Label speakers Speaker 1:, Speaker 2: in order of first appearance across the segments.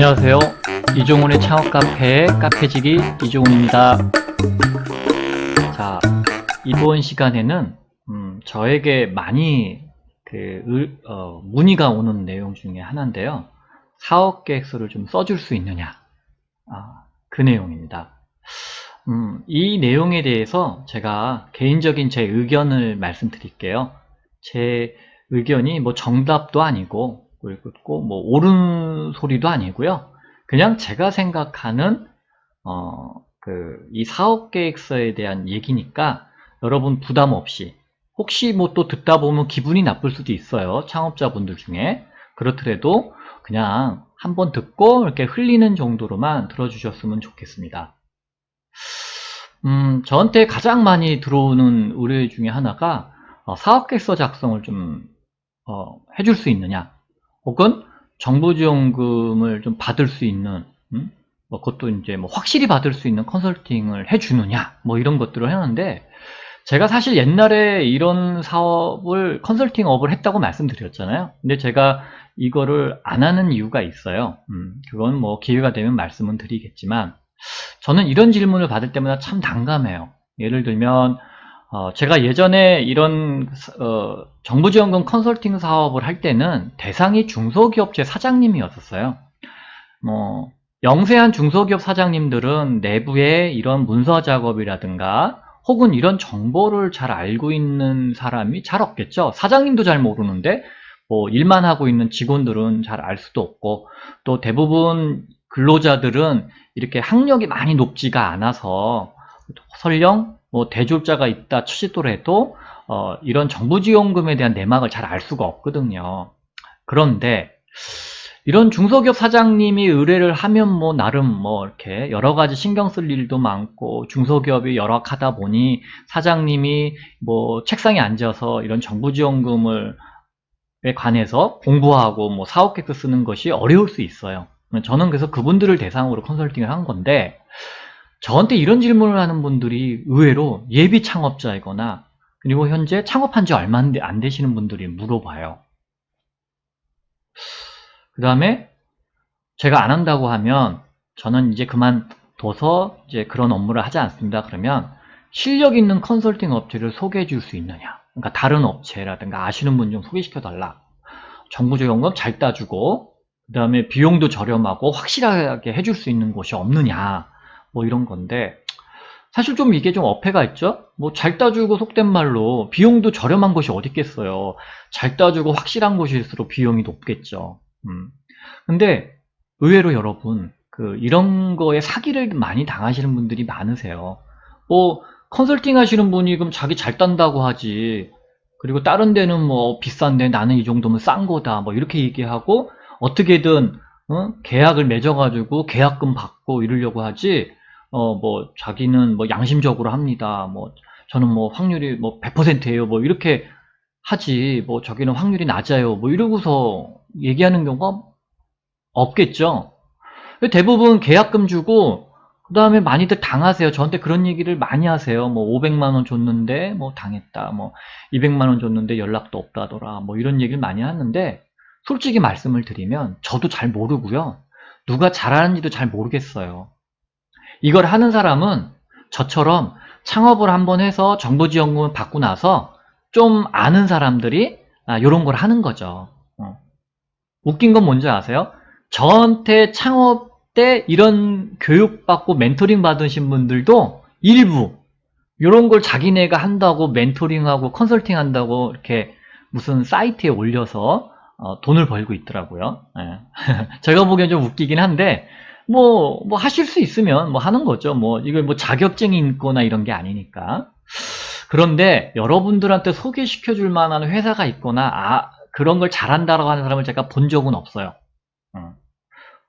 Speaker 1: 안녕하세요. 이종훈의 창업 카페 카페지기 이종훈입니다. 자, 이번 시간에는 음, 저에게 많이 그 의- 어, 문의가 오는 내용 중에 하나인데요. 사업 계획서를 좀 써줄 수 있느냐? 아, 그 내용입니다. 음, 이 내용에 대해서 제가 개인적인 제 의견을 말씀드릴게요. 제 의견이 뭐 정답도 아니고 그리고 뭐 옳은 소리도 아니고요. 그냥 제가 생각하는 어, 그 이 사업 계획서에 대한 얘기니까 여러분 부담 없이 혹시 뭐 또 듣다 보면 기분이 나쁠 수도 있어요. 창업자분들 중에 그렇더라도 그냥 한번 듣고 이렇게 흘리는 정도로만 들어주셨으면 좋겠습니다. 음, 저한테 가장 많이 들어오는 의뢰 중에 하나가 어, 사업계획서 작성을 좀 어, 해줄 수 있느냐, 혹은 정부 지원금을 좀 받을 수 있는, 음? 뭐 그것도 이제 뭐 확실히 받을 수 있는 컨설팅을 해주느냐, 뭐 이런 것들을 하는데 제가 사실 옛날에 이런 사업을 컨설팅 업을 했다고 말씀드렸잖아요. 근데 제가 이거를 안 하는 이유가 있어요. 음, 그건 뭐 기회가 되면 말씀은 드리겠지만 저는 이런 질문을 받을 때마다 참 난감해요. 예를 들면 어, 제가 예전에 이런 어, 정부지원금 컨설팅 사업을 할 때는 대상이 중소기업체 사장님이었었어요. 뭐 영세한 중소기업 사장님들은 내부에 이런 문서 작업이라든가 혹은 이런 정보를 잘 알고 있는 사람이 잘 없겠죠. 사장님도 잘 모르는데 뭐 일만 하고 있는 직원들은 잘 알 수도 없고 또 대부분 근로자들은 이렇게 학력이 많이 높지가 않아서 설령 뭐 대졸자가 있다 치더라도 어, 이런 정부 지원금에 대한 내막을 잘 알 수가 없거든요. 그런데 이런 중소기업 사장님이 의뢰를 하면 뭐 나름 뭐 이렇게 여러 가지 신경 쓸 일도 많고 중소기업이 열악하다 보니 사장님이 뭐 책상에 앉아서 이런 정부 지원금을 에 관해서 공부하고 뭐 사업 계획서 쓰는 것이 어려울 수 있어요. 저는 그래서 그분들을 대상으로 컨설팅을 한 건데 저한테 이런 질문을 하는 분들이 의외로 예비 창업자이거나 그리고 현재 창업한 지 얼마 안 되시는 분들이 물어봐요. 그 다음에 제가 안 한다고 하면 저는 이제 그만둬서 이제 그런 업무를 하지 않습니다. 그러면 실력 있는 컨설팅 업체를 소개해 줄 수 있느냐. 그러니까 다른 업체라든가 아시는 분 좀 소개시켜 달라. 정부 지원금 잘 따주고 그 다음에 비용도 저렴하고 확실하게 해줄 수 있는 곳이 없느냐. 뭐 이런 건데 사실 좀 이게 좀 어폐가 있죠? 뭐 잘 따주고 속된 말로 비용도 저렴한 곳이 어디 있겠어요. 잘 따주고 확실한 곳일수록 비용이 높겠죠. 음. 근데 의외로 여러분 그 이런 거에 사기를 많이 당하시는 분들이 많으세요. 뭐 컨설팅 하시는 분이 그럼 자기 잘 딴다고 하지. 그리고 다른 데는 뭐 비싼데 나는 이 정도면 싼 거다. 뭐 이렇게 얘기하고 어떻게든 어? 계약을 맺어가지고 계약금 받고 이러려고 하지. 어 뭐 자기는 뭐 양심적으로 합니다. 뭐 저는 뭐 확률이 뭐 100%예요. 뭐 이렇게 하지. 뭐 저기는 확률이 낮아요. 뭐 이러고서 얘기하는 경우가 없겠죠. 대부분 계약금 주고 그 다음에 많이들 당하세요. 저한테 그런 얘기를 많이 하세요. 뭐 500만 원 줬는데 뭐 당했다. 뭐 200만 원 줬는데 연락도 없다더라. 뭐 이런 얘기를 많이 하는데 솔직히 말씀을 드리면 저도 잘 모르고요. 누가 잘하는지도 잘 모르겠어요. 이걸 하는 사람은 저처럼 창업을 한번 해서 정부 지원금을 받고 나서 좀 아는 사람들이 아, 이런 걸 하는 거죠. 어. 웃긴 건 뭔지 아세요? 저한테 창업 때 이런 교육받고 멘토링 받으신 분들도 일부 이런 걸 자기네가 한다고 멘토링하고 컨설팅 한다고 이렇게 무슨 사이트에 올려서 어, 돈을 벌고 있더라고요. 예. 제가 보기엔 좀 웃기긴 한데 뭐, 뭐 하실 수 있으면 뭐 하는 거죠. 뭐 이거 뭐 자격증이 있거나 이런 게 아니니까. 그런데 여러분들한테 소개시켜 줄 만한 회사가 있거나 아 그런 걸 잘한다라고 하는 사람을 제가 본 적은 없어요. 어.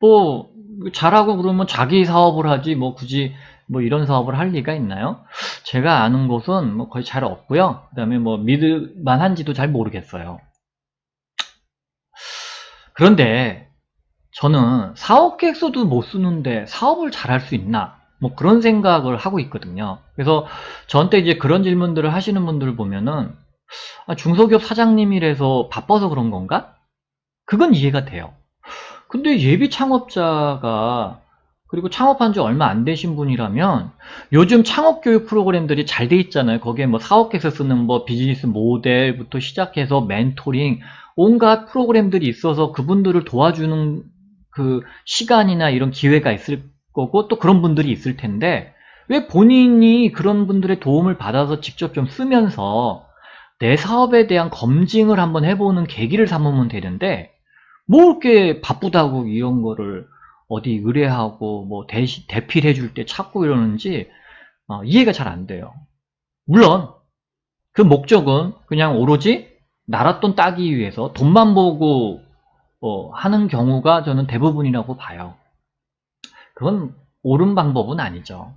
Speaker 1: 뭐 잘하고 그러면 자기 사업을 하지 뭐 굳이 뭐 이런 사업을 할 리가 있나요? 제가 아는 곳은 뭐 거의 잘 없고요. 그 다음에 뭐 믿을 만한지도 잘 모르겠어요. 그런데 저는 사업 계획서도 못 쓰는데 사업을 잘할 수 있나? 뭐 그런 생각을 하고 있거든요. 그래서 저한테 이제 그런 질문들을 하시는 분들을 보면은 아, 중소기업 사장님이라서 바빠서 그런 건가? 그건 이해가 돼요. 근데 예비 창업자가 그리고 창업한 지 얼마 안 되신 분이라면 요즘 창업 교육 프로그램들이 잘 돼 있잖아요. 거기에 뭐 사업 계획서 쓰는 뭐 비즈니스 모델부터 시작해서 멘토링 온갖 프로그램들이 있어서 그분들을 도와주는 그 시간이나 이런 기회가 있을 거고 또 그런 분들이 있을 텐데 왜 본인이 그런 분들의 도움을 받아서 직접 좀 쓰면서 내 사업에 대한 검증을 한번 해보는 계기를 삼으면 되는데 뭐 이렇게 바쁘다고 이런 거를 어디 의뢰하고 뭐 대시, 대필해 줄 때 찾고 이러는지 어, 이해가 잘 안 돼요. 물론 그 목적은 그냥 오로지 나랏돈 따기 위해서 돈만 보고 어, 하는 경우가 저는 대부분이라고 봐요. 그건 옳은 방법은 아니죠.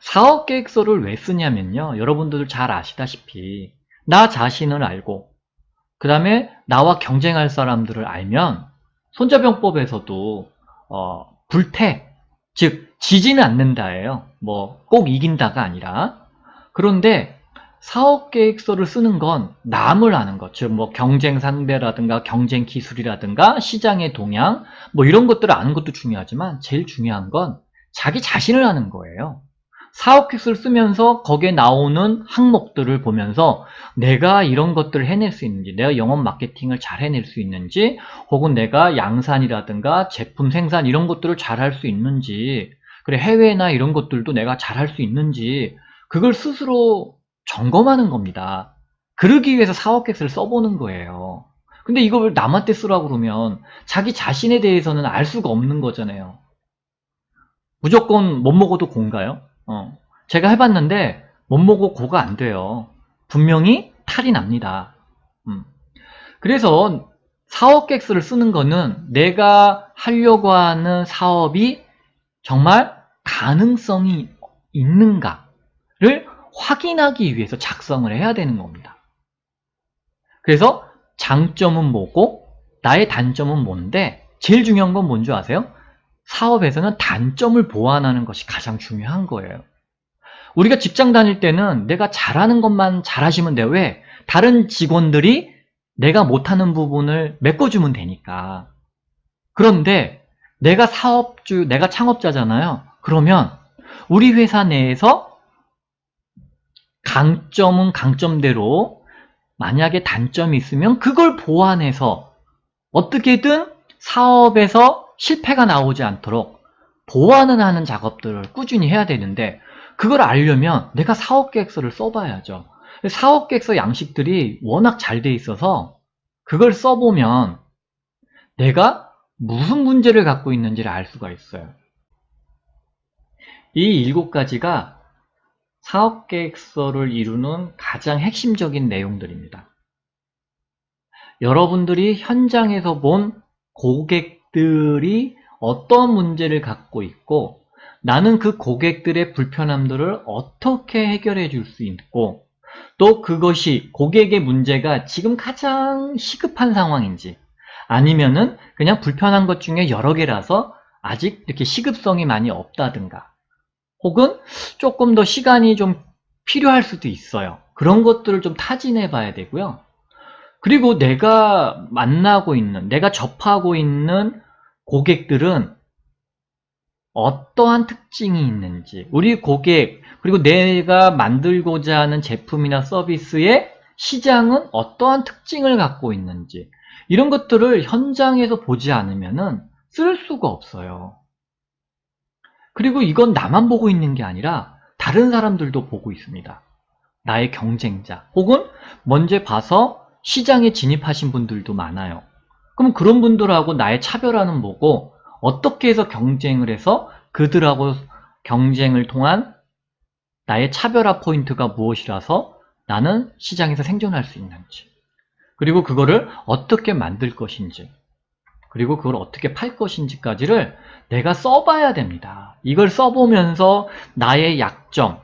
Speaker 1: 사업 계획서를 왜 쓰냐면요. 여러분들 잘 아시다시피 나 자신을 알고 그 다음에 나와 경쟁할 사람들을 알면 손자병법에서도 어, 불태 즉 지지는 않는다예요. 뭐 꼭 이긴다가 아니라 그런데 사업 계획서를 쓰는 건 남을 아는 것, 즉 뭐 경쟁 상대라든가 경쟁 기술이라든가 시장의 동향 뭐 이런 것들을 아는 것도 중요하지만 제일 중요한 건 자기 자신을 아는 거예요. 사업 계획서를 쓰면서 거기에 나오는 항목들을 보면서 내가 이런 것들을 해낼 수 있는지, 내가 영업 마케팅을 잘 해낼 수 있는지, 혹은 내가 양산이라든가 제품 생산 이런 것들을 잘 할 수 있는지, 그래 해외나 이런 것들도 내가 잘 할 수 있는지, 그걸 스스로 점검하는 겁니다. 그러기 위해서 사업 계획서를 써보는 거예요. 근데 이걸 남한테 쓰라고 그러면 자기 자신에 대해서는 알 수가 없는 거잖아요. 무조건 못 먹어도 고인가요? 어. 제가 해봤는데 못 먹고 고가 안 돼요. 분명히 탈이 납니다. 음. 그래서 사업 계획서를 쓰는 거는 내가 하려고 하는 사업이 정말 가능성이 있는가를 확인하기 위해서 작성을 해야 되는 겁니다. 그래서 장점은 뭐고 나의 단점은 뭔데 제일 중요한 건 뭔지 아세요? 사업에서는 단점을 보완하는 것이 가장 중요한 거예요. 우리가 직장 다닐 때는 내가 잘하는 것만 잘하시면 돼요. 왜? 다른 직원들이 내가 못하는 부분을 메꿔주면 되니까. 그런데 내가 사업주, 내가 창업자잖아요. 그러면 우리 회사 내에서 강점은 강점대로 만약에 단점이 있으면 그걸 보완해서 어떻게든 사업에서 실패가 나오지 않도록 보완을 하는 작업들을 꾸준히 해야 되는데 그걸 알려면 내가 사업계획서를 써봐야죠. 사업계획서 양식들이 워낙 잘 돼 있어서 그걸 써보면 내가 무슨 문제를 갖고 있는지를 알 수가 있어요. 이 일곱 가지가 사업계획서를 이루는 가장 핵심적인 내용들입니다. 여러분들이 현장에서 본 고객들이 어떤 문제를 갖고 있고 나는 그 고객들의 불편함들을 어떻게 해결해 줄 수 있고 또 그것이 고객의 문제가 지금 가장 시급한 상황인지 아니면은 그냥 불편한 것 중에 여러 개라서 아직 이렇게 시급성이 많이 없다든가 혹은 조금 더 시간이 좀 필요할 수도 있어요. 그런 것들을 좀 타진해 봐야 되고요. 그리고 내가 만나고 있는, 내가 접하고 있는 고객들은 어떠한 특징이 있는지, 우리 고객, 그리고 내가 만들고자 하는 제품이나 서비스의 시장은 어떠한 특징을 갖고 있는지, 이런 것들을 현장에서 보지 않으면 쓸 수가 없어요. 그리고 이건 나만 보고 있는 게 아니라 다른 사람들도 보고 있습니다. 나의 경쟁자, 혹은 먼저 봐서 시장에 진입하신 분들도 많아요. 그럼 그런 분들하고 나의 차별화는 뭐고, 어떻게 해서 경쟁을 해서 그들하고 경쟁을 통한 나의 차별화 포인트가 무엇이라서 나는 시장에서 생존할 수 있는지 그리고 그거를 어떻게 만들 것인지 그리고 그걸 어떻게 팔 것인지까지를 내가 써봐야 됩니다. 이걸 써보면서 나의 약점,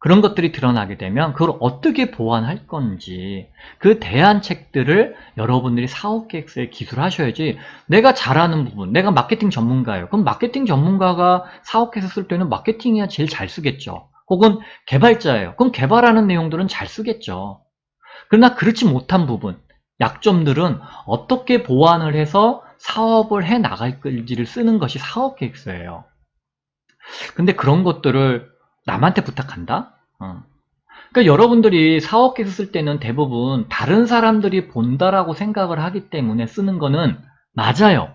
Speaker 1: 그런 것들이 드러나게 되면 그걸 어떻게 보완할 건지 그 대안책들을 여러분들이 사업계획서에 기술하셔야지 내가 잘하는 부분, 내가 마케팅 전문가예요. 그럼 마케팅 전문가가 사업계획서 쓸 때는 마케팅이야 제일 잘 쓰겠죠. 혹은 개발자예요. 그럼 개발하는 내용들은 잘 쓰겠죠. 그러나 그렇지 못한 부분, 약점들은 어떻게 보완을 해서 사업을 해 나갈지를 쓰는 것이 사업 계획서예요. 근데 그런 것들을 남한테 부탁한다? 어. 그러니까 여러분들이 사업 계획서 쓸 때는 대부분 다른 사람들이 본다라고 생각을 하기 때문에 쓰는 거는 맞아요.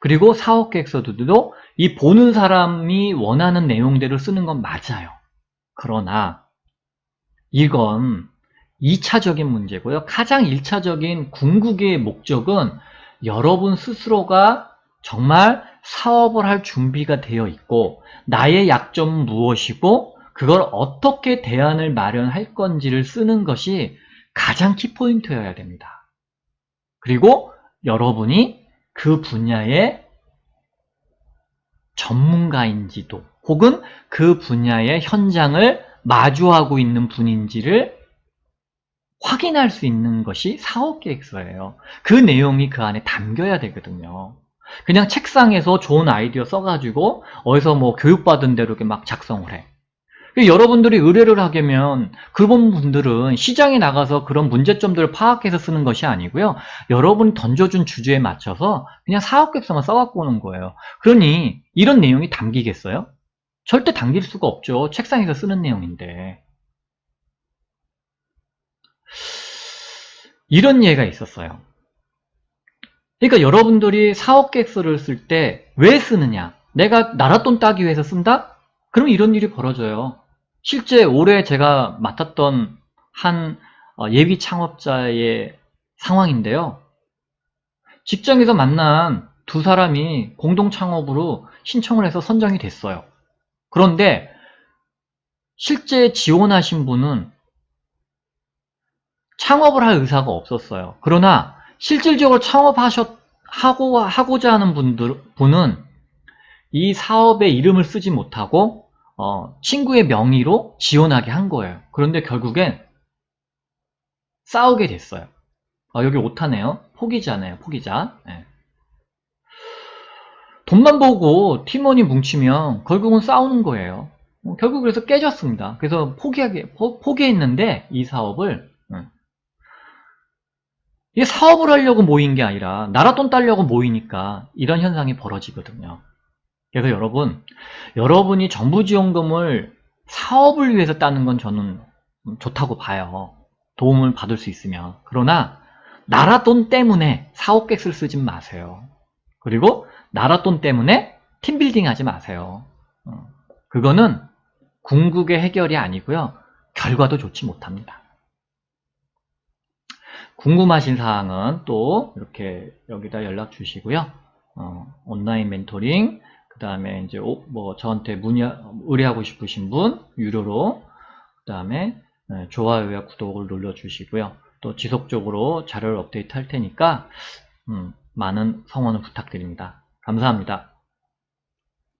Speaker 1: 그리고 사업 계획서들도 이 보는 사람이 원하는 내용대로 쓰는 건 맞아요. 그러나 이건 2차적인 문제고요. 가장 1차적인 궁극의 목적은 여러분 스스로가 정말 사업을 할 준비가 되어 있고 나의 약점은 무엇이고 그걸 어떻게 대안을 마련할 건지를 쓰는 것이 가장 키포인트여야 됩니다. 그리고 여러분이 그 분야의 전문가인지도 혹은 그 분야의 현장을 마주하고 있는 분인지를 확인할 수 있는 것이 사업계획서예요. 그 내용이 그 안에 담겨야 되거든요. 그냥 책상에서 좋은 아이디어 써가지고 어디서 뭐 교육받은 대로 이렇게 막 작성을 해. 여러분들이 의뢰를 하려면 그분 분들은 시장에 나가서 그런 문제점들을 파악해서 쓰는 것이 아니고요. 여러분이 던져준 주제에 맞춰서 그냥 사업계획서만 써갖고 오는 거예요. 그러니 이런 내용이 담기겠어요? 절대 담길 수가 없죠. 책상에서 쓰는 내용인데. 이런 예가 있었어요. 그러니까 여러분들이 사업 계획서를 쓸 때 왜 쓰느냐? 내가 나랏돈 따기 위해서 쓴다? 그럼 이런 일이 벌어져요. 실제 올해 제가 맡았던 한 어, 예비 창업자의 상황인데요. 직장에서 만난 두 사람이 공동 창업으로 신청을 해서 선정이 됐어요. 그런데 실제 지원하신 분은 창업을 할 의사가 없었어요. 그러나 실질적으로 창업하셨 하고 하고자 하는 분들 분은 이 사업의 이름을 쓰지 못하고 어, 친구의 명의로 지원하게 한 거예요. 그런데 결국엔 싸우게 됐어요. 아, 여기 오타네요. 포기자네요. 포기자. 네. 돈만 보고 팀원이 뭉치면 결국은 싸우는 거예요. 어, 결국 그래서 깨졌습니다. 그래서 포기하게 포, 포기했는데 이 사업을 이게 사업을 하려고 모인 게 아니라 나라 돈 따려고 모이니까 이런 현상이 벌어지거든요. 그래서 여러분, 여러분이 정부 지원금을 사업을 위해서 따는 건 저는 좋다고 봐요. 도움을 받을 수 있으면. 그러나 나라 돈 때문에 사업객을 쓰지 마세요. 그리고 나라 돈 때문에 팀빌딩 하지 마세요. 어, 그거는 궁극의 해결이 아니고요. 결과도 좋지 못합니다. 궁금하신 사항은 또 이렇게 여기다 연락 주시고요. 어, 온라인 멘토링, 그 다음에 이제 뭐 저한테 문의, 의뢰하고 싶으신 분 유료로, 그 다음에 네, 좋아요와 구독을 눌러 주시고요. 또 지속적으로 자료를 업데이트 할 테니까 음, 많은 성원을 부탁드립니다. 감사합니다.